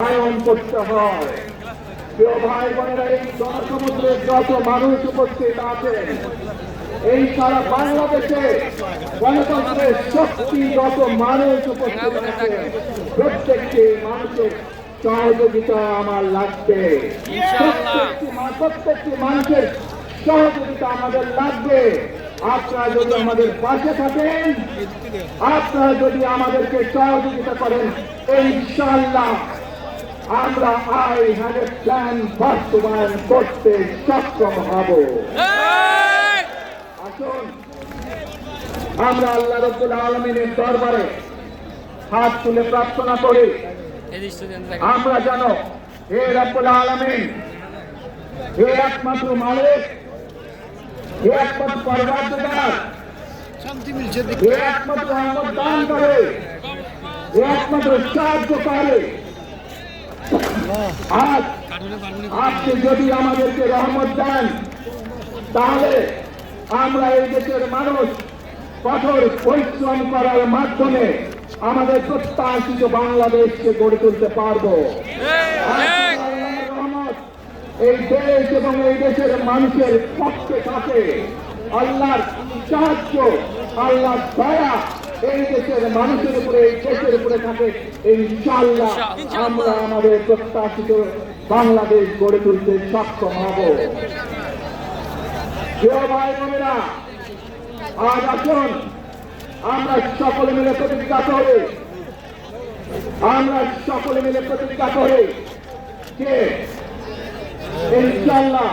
Ion করতে হয়। ভাই বোনেরা, এই জনসমুদ্রের যত মানুষ উপস্থিত আছেন এই সারা বাংলাদেশে গণতন্ত্রের শক্তি যত মানুষ উপস্থিত আছেন প্রত্যেকটি মানুষের সহযোগিতা আমার লাগবে। প্রত্যেকটি মানুষের সহযোগিতা আমাদের লাগবে। আপনারা যদি আমাদের পাশে থাকেন, আপনারা যদি আমাদেরকে সহযোগিতা করেন, ইনশাআল্লাহ। আমরা আই এ প্ল্যান বাস্তবায়ন করতে সক্ষম হব। আসুন আমরা আল্লাহ রব্বুল আলমিনের দরবারে হাত তুলে প্রার্থনা করি। আমরা জানো হে রব্বুল আলমিন হে একমাত্র মালিক হে একমাত্র শান্তি মিলছে। হে একমাত্র দান করে হে একমাত্র সাহায্য করে আজ আপনি যদি আমাদেরকে রহমত দেন, তাহলে আমরা এই দেশের মানুষ কঠোর পরিশ্রম করার মাধ্যমে আমাদের প্রত্যাশিত বাংলাদেশকে গড়ে তুলতে পারব। এই দেশ এবং এই দেশের মানুষের পক্ষে থাকে। আল্লাহর সাহায্য, আল্লাহর দয়া এই দেশের মানুষের উপরে এই দেশের উপরে থাকে ইনশাআল্লাহ আমরা আমাদের প্রত্যাশিত বাংলাদেশ গড়ে তুলতে সক্ষম হব। প্রিয় ভাই বোনেরা আজ আসুন আমরা সকলে মিলে প্রতিজ্ঞা করি। আমরা সকলে মিলে প্রতিজ্ঞা করি যে ইনশাল্লাহ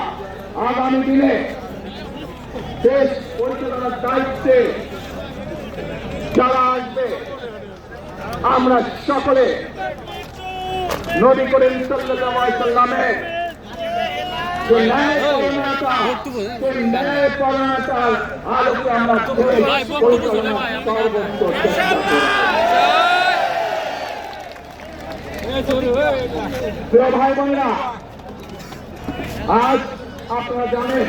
আগামী দিনে দেশ পরিচালনার দায়িত্বে যারা আসবে আমরা সকলে চেষ্টা করি। ভাই বোনেরা আজ আপনারা জানেন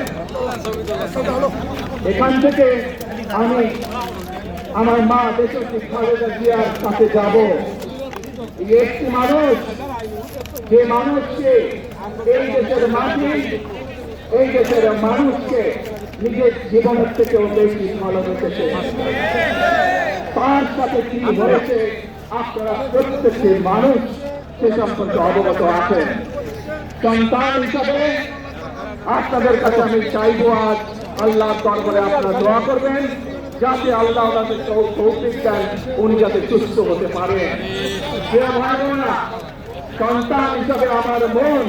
এখান থেকে আমি আমার মা দেশের খালেদা জিয়ার কাছে যাব। একটি মানুষ, যে মানুষকে এই দেশের মাটি, এই দেশের মানুষকে নিজের জীবনের থেকেও বেশি ভালোবেসেছে তার সাথে কি হয়েছে আপনারা প্রত্যেকটি মানুষ সে সম্পর্কে অবগত আছেন। সন্তান হিসাবে আপনাদের কাছে আমি চাইব আজ আল্লাহ দরবারে আপনারা দোয়া করবেন। যাতে আল্লাহ ওনাদের দেন উনি যাতে সুস্থ হতে পারে। বোনেরা, সন্তান হিসাবে আমার মন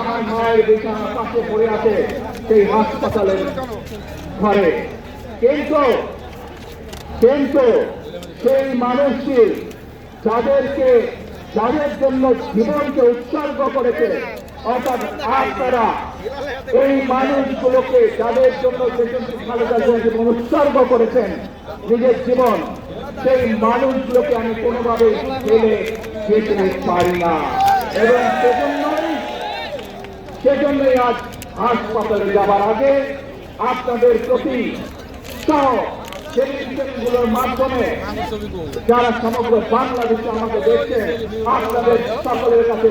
আমার মায়ের বিছানা পাশে পড়ে আছে সেই হাসপাতালের ঘরে। কিন্তু কিন্তু সেই মানুষটি যাদেরকে যাদের জন্য জীবনকে উৎসর্গ করেছে অর্থাৎ আপনারা এই মানুষগুলোকে যাদের জন্য খালেদা জীবন উৎসর্গ করেছেন নিজের জীবন, সেই মানুষগুলোকে আমি কোনোভাবে ফেলে যেতে পারি না। এবং সেজন্যই সেজন্যই আজ হাসপাতালে যাবার আগে আপনাদের প্রতি যারা সমগ্র বাংলাদেশে আমাকে দেখছে আপনাদের সকলের কাছে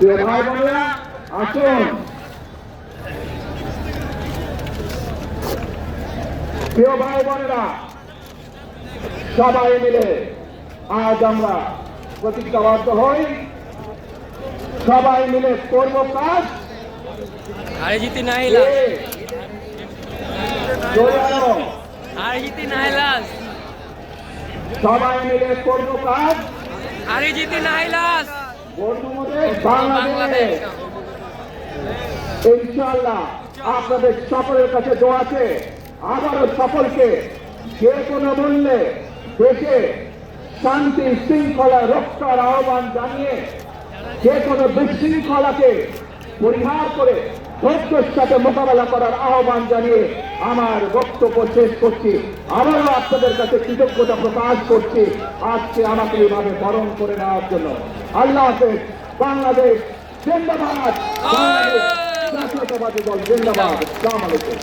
ভাই আসুন ভাই সবাই মিলে আজ আমরা প্রতিজ্ঞাবদ্ধ হই সবাই মিলে করব কাজ হারে জিতি না হিলাস হারে সবাই মিলে করব কাজ হারে জিতি না হিলাস বন্ধুদের বাংলাদেশ। আপনাদের সকলের কাছে দোয়া আছে। আবারও সকলকে যে কোনো মূল্যে দেশে শান্তি শৃঙ্খলা রক্ষার আহ্বান জানিয়ে যে কোনো বিশৃঙ্খলাকে পরিহার করে ধৈর্যের সাথে মোকাবেলা করার আহ্বান জানিয়ে আমার বক্তব্য শেষ করছি। আবারও আপনাদের কাছে কৃতজ্ঞতা প্রকাশ করছি আজকে আমাকে এইভাবে বরণ করে নেওয়ার জন্য। আল্লাহ হাফেজ, বাংলাদেশ জিন্দাবাদ। জাতীয়তাবাদী দল জিন্দাবাদ। আসসালামু আলাইকুম।